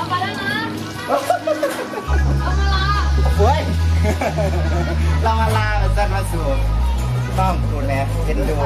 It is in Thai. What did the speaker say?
เราไปแล้วนะเรามาลาโอ้ย เรามาลาจันมาสู่ต้องดูแลเป็นดู